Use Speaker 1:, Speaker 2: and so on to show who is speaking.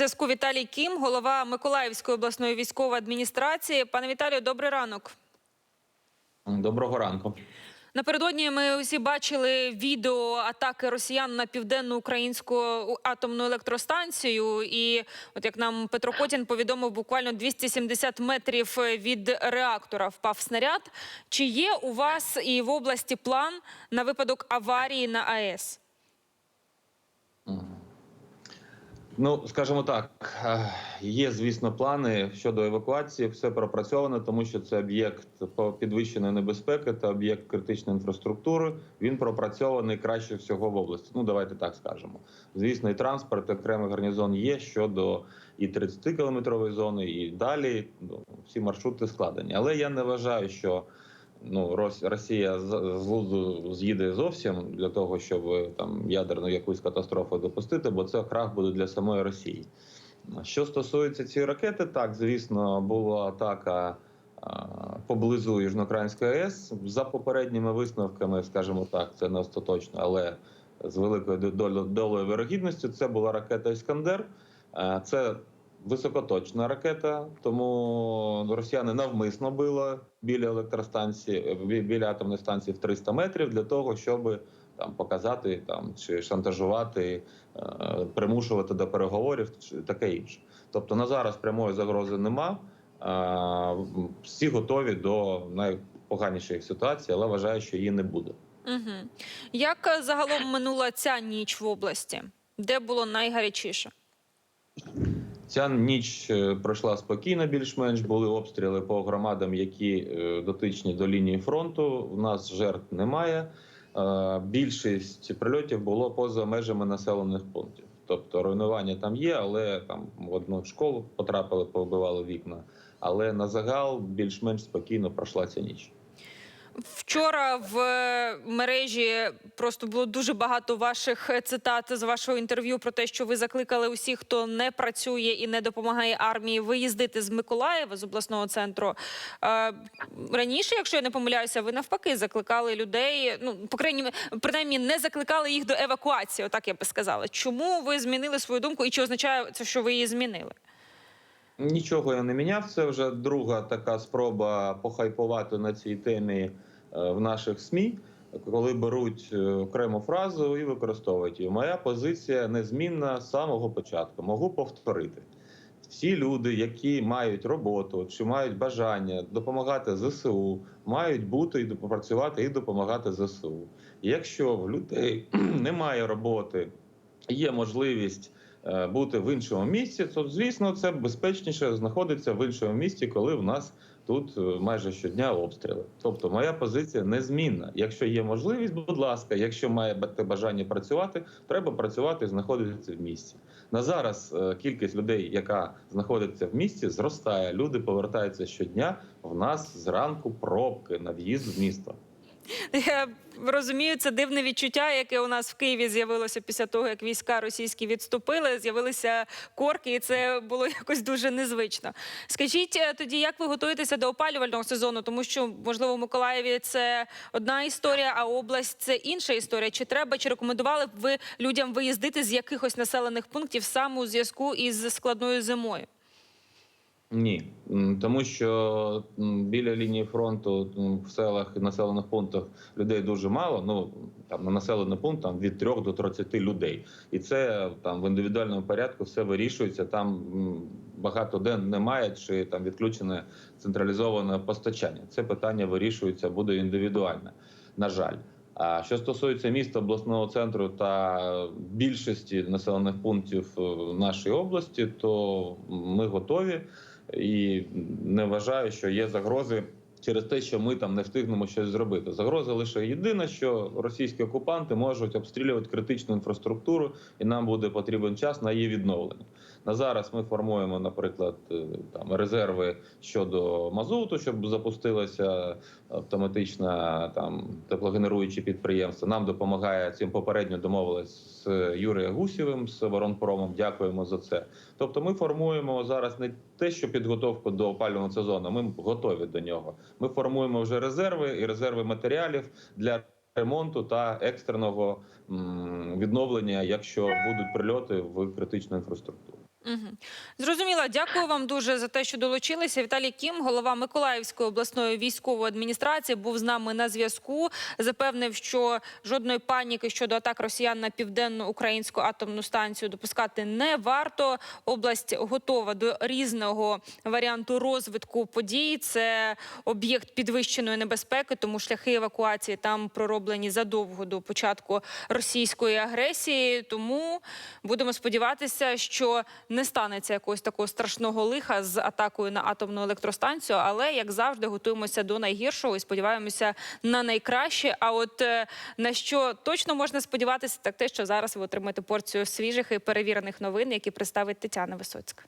Speaker 1: Зв'язку Віталій Кім, голова Миколаївської обласної військової адміністрації. Пане Віталію, добрий ранок.
Speaker 2: Доброго ранку.
Speaker 1: Напередодні ми усі бачили відео атаки росіян на південну українську атомну електростанцію. І от як нам Петро Котін повідомив, буквально 270 метрів від реактора впав снаряд. Чи є у вас і в області план на випадок аварії на АЕС?
Speaker 2: Ну, скажімо так, є, звісно, плани щодо евакуації. Все пропрацьовано, тому що це об'єкт підвищеної небезпеки та об'єкт критичної інфраструктури. Він пропрацьований краще всього в області. Ну, давайте так скажемо. Звісно, і транспорт, окремий гарнізон є щодо і 30 кілометрової зони, і далі. Ну, всі маршрути складені. Але я не вважаю, що ну Рос- Росія з глузду з'їде зовсім для того, щоб там ядерну якусь катастрофу допустити, бо це крах буде для самої Росії. Що стосується цієї ракети, так звісно, була атака поблизу Южноукраїнської АЕС. За попередніми висновками, скажімо так, це не остаточно, але з великою долею вирогідності це була ракета Іскандер. Е, Це високоточна ракета, тому росіяни навмисно били біля електростанції, бі- біля атомної станції в 300 метрів для того, щоб там показати там чи шантажувати, е, примушувати до переговорів, чи таке інше. Тобто на зараз прямої загрози нема. Е, Всі готові до найпоганішої ситуації, але вважаю, що її не буде.
Speaker 1: Угу. Як е, загалом минула ця ніч в області? Де було найгарячіше?
Speaker 2: Ця ніч е, пройшла спокійно, більш-менш були обстріли по громадам, які е, дотичні до лінії фронту. У нас жертв немає. Е, Більшість прильотів було поза межами населених пунктів. Тобто руйнування там є, але там в одну школу потрапили, повбивали вікна. Але на загал більш-менш спокійно пройшла ця ніч.
Speaker 1: Вчора в е, мережі просто було дуже багато ваших е, цитат з вашого інтерв'ю про те, що ви закликали усіх, хто не працює і не допомагає армії, виїздити з Миколаєва з обласного центру. Е, Раніше, якщо я не помиляюся, ви навпаки закликали людей. Ну по крайній принаймні не закликали їх до евакуації. Отак я би сказала. Чому ви змінили свою думку, і чи означає це, що ви її змінили?
Speaker 2: Нічого я не міняв. Це вже друга така спроба похайпувати на цій темі е, в наших СМІ, коли беруть е, окрему фразу і використовують її. Моя позиція незмінна з самого початку. Можу повторити. Всі люди, які мають роботу чи мають бажання допомагати ЗСУ, мають бути і працювати і допомагати ЗСУ. Якщо в людей немає роботи, є можливість бути в іншому місці, то звісно це безпечніше знаходиться в іншому місці, коли в нас тут е, майже щодня обстріли. Тобто, моя позиція незмінна. Якщо є можливість, будь ласка, якщо має бажання працювати, треба працювати і знаходитися в місті. На зараз е, кількість людей, яка знаходиться в місті, зростає. Люди повертаються щодня. В нас зранку пробки на в'їзд в місто.
Speaker 1: Я розумію, це дивне відчуття, яке у нас в Києві з'явилося після того, як війська російські відступили. З'явилися корки, і це було якось дуже незвично. Скажіть е, тоді, як ви готуєтеся до опалювального сезону? Тому що можливо в Миколаєві це одна історія, а область це інша історія. Чи треба, чи рекомендували б ви людям виїздити з якихось населених пунктів саме у зв'язку із складною зимою?
Speaker 2: Ні, тому що біля лінії фронту в селах і населених пунктах людей дуже мало. Ну там на населений пункт там від 3 до 30 людей, і це там в індивідуальному порядку все вирішується. Там багато де немає чи там відключене централізоване постачання. Це питання вирішується буде індивідуально. На жаль. А що стосується міста обласного центру та більшості населених пунктів е, нашої області, то ми готові. І не вважаю, що є загрози через те, що ми там не встигнемо щось зробити. Загроза лише єдина, що російські окупанти можуть обстрілювати критичну інфраструктуру, і нам буде потрібен час на її відновлення. На зараз ми формуємо, наприклад, е, там резерви щодо мазуту, щоб запустилося автоматично там теплогенеруючі підприємства. Нам допомагає цим попередньо домовились з Юрієм Гусєвим з Воронпромом. Дякуємо за це. Тобто, ми формуємо зараз не те, що підготовку до опалювального сезону. Ми готові до нього. Ми формуємо вже резерви і резерви матеріалів для ремонту та екстреного відновлення, якщо будуть прильоти в критичну інфраструктуру.
Speaker 1: Угу. Зрозуміла. Дякую вам дуже за те, що долучилися. Віталій Кім, голова Миколаївської обласної військової адміністрації, був з нами на зв'язку. Запевнив, що жодної паніки щодо атак росіян на південну українську атомну станцію допускати не варто. Область готова до різного варіанту розвитку подій. Це об'єкт підвищеної небезпеки, тому шляхи евакуації там пророблені задовго до початку російської агресії. Тому будемо сподіватися, що не станеться якогось такого страшного лиха з атакою на атомну електростанцію. Але як завжди, готуємося до найгіршого і сподіваємося на найкраще. А от е, на що точно можна сподіватися, так те, що зараз ви отримаєте порцію свіжих і перевірених новин, які представить Тетяна Висоцька.